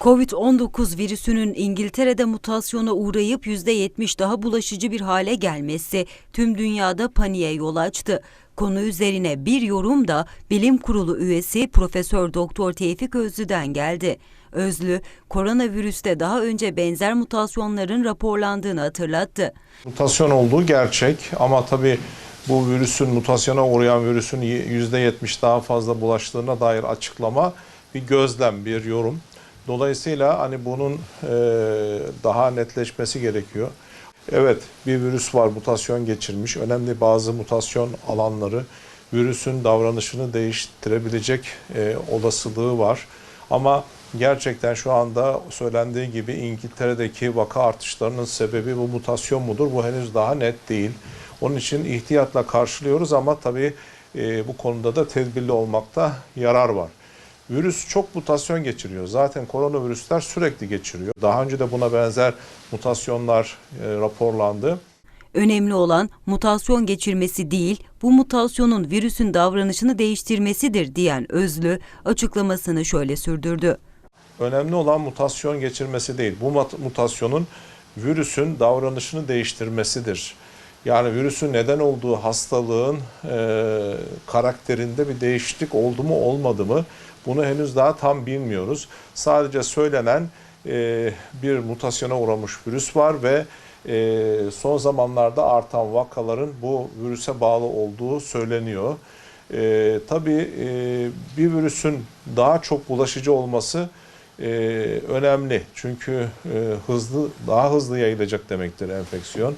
Covid-19 virüsünün İngiltere'de mutasyona uğrayıp %70 daha bulaşıcı bir hale gelmesi tüm dünyada paniğe yol açtı. Konu üzerine bir yorum da Bilim Kurulu üyesi Profesör Doktor Tevfik Özlü'den geldi. Özlü, koronavirüste daha önce benzer mutasyonların raporlandığını hatırlattı. Mutasyon olduğu gerçek ama tabii bu virüsün mutasyona uğrayan virüsün %70 daha fazla bulaştığına dair açıklama bir gözlem, bir yorum. Dolayısıyla hani bunun e, daha netleşmesi gerekiyor. Evet bir virüs var mutasyon geçirmiş. Önemli bazı mutasyon alanları virüsün davranışını değiştirebilecek e, olasılığı var. Ama gerçekten şu anda söylendiği gibi İngiltere'deki vaka artışlarının sebebi bu mutasyon mudur? Bu henüz daha net değil. Onun için ihtiyatla karşılıyoruz ama tabii e, bu konuda da tedbirli olmakta yarar var. Virüs çok mutasyon geçiriyor. Zaten koronavirüsler sürekli geçiriyor. Daha önce de buna benzer mutasyonlar e, raporlandı. Önemli olan mutasyon geçirmesi değil, bu mutasyonun virüsün davranışını değiştirmesidir diyen Özlü açıklamasını şöyle sürdürdü. Önemli olan mutasyon geçirmesi değil. Bu mutasyonun virüsün davranışını değiştirmesidir. Yani virüsün neden olduğu hastalığın e, karakterinde bir değişiklik oldu mu olmadı mı bunu henüz daha tam bilmiyoruz. Sadece söylenen e, bir mutasyona uğramış virüs var ve e, son zamanlarda artan vakaların bu virüse bağlı olduğu söyleniyor. E, tabii e, bir virüsün daha çok bulaşıcı olması e, önemli. Çünkü e, hızlı daha hızlı yayılacak demektir enfeksiyon.